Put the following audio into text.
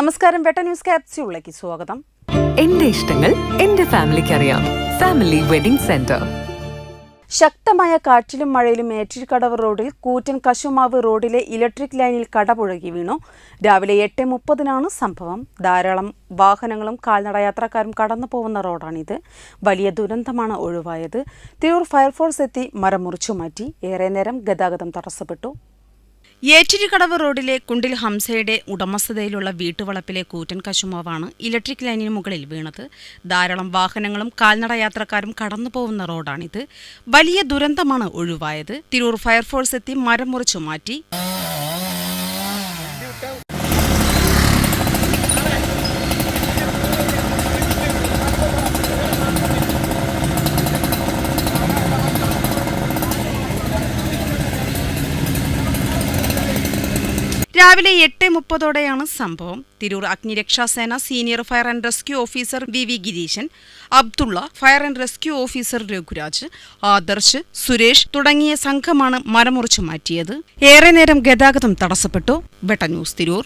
നമസ്കാരം വെട്ട ന്യൂസ് ക്യാപ്സ്യൂളിലേക്ക് സ്വാഗതം. എന്റെ ഇഷ്ടങ്ങൾ എന്റെ ഫാമിലിക്ക് അറിയാം. Family wedding centre. ശക്തമായ കാറ്റിലും മഴയിലും മേറ്റിരിക്കടവ് റോഡിൽ കൂറ്റൻ കശുമാവ് റോഡിലെ ഇലക്ട്രിക് ലൈനിൽ കടപുഴകി വീണു. രാവിലെ എട്ട് മുപ്പതിനാണ് സംഭവം. ധാരാളം വാഹനങ്ങളും കാൽനട യാത്രക്കാരും കടന്നു പോകുന്ന റോഡാണിത്. വലിയ ദുരന്തമാണ് ഒഴിവായത്. തിരൂർ ഫയർഫോഴ്സ് എത്തി മരം മുറിച്ചു മാറ്റി. ഏറെ നേരം ഗതാഗതം തടസ്സപ്പെട്ടു. ഏറ്റിരിക്കടവ് റോഡിലെ കുണ്ടിൽ ഹംസയുടെ ഉടമസ്ഥതയിലുള്ള വീട്ടുവളപ്പിലെ കൂറ്റൻ കശുമാവാണ് ഇലക്ട്രിക് ലൈനിന് മുകളിൽ വീണത്. ധാരാളം വാഹനങ്ങളും കാൽനട യാത്രക്കാരും കടന്നു പോകുന്ന റോഡാണിത്. വലിയ ദുരന്തമാണ് ഒഴിവായത്. തിരൂർ ഫയർഫോഴ്സ് എത്തി മരം മുറിച്ചു മാറ്റി. രാവിലെ എട്ട് മുപ്പതോടെയാണ് സംഭവം. Tirur അഗ്നിരക്ഷാസേന senior fire and rescue officer V V Gireeshan Abdulla fire and rescue officer Raghuraj Adarsh Suresh തുടങ്ങിയ സംഘമാണ് മരമുറിച്ചു മാറ്റിയത്. ഏറെ നേരം ഗതാഗതം തടസ്സപ്പെട്ടു. വെട്ട ന്യൂസ് തിരൂർ.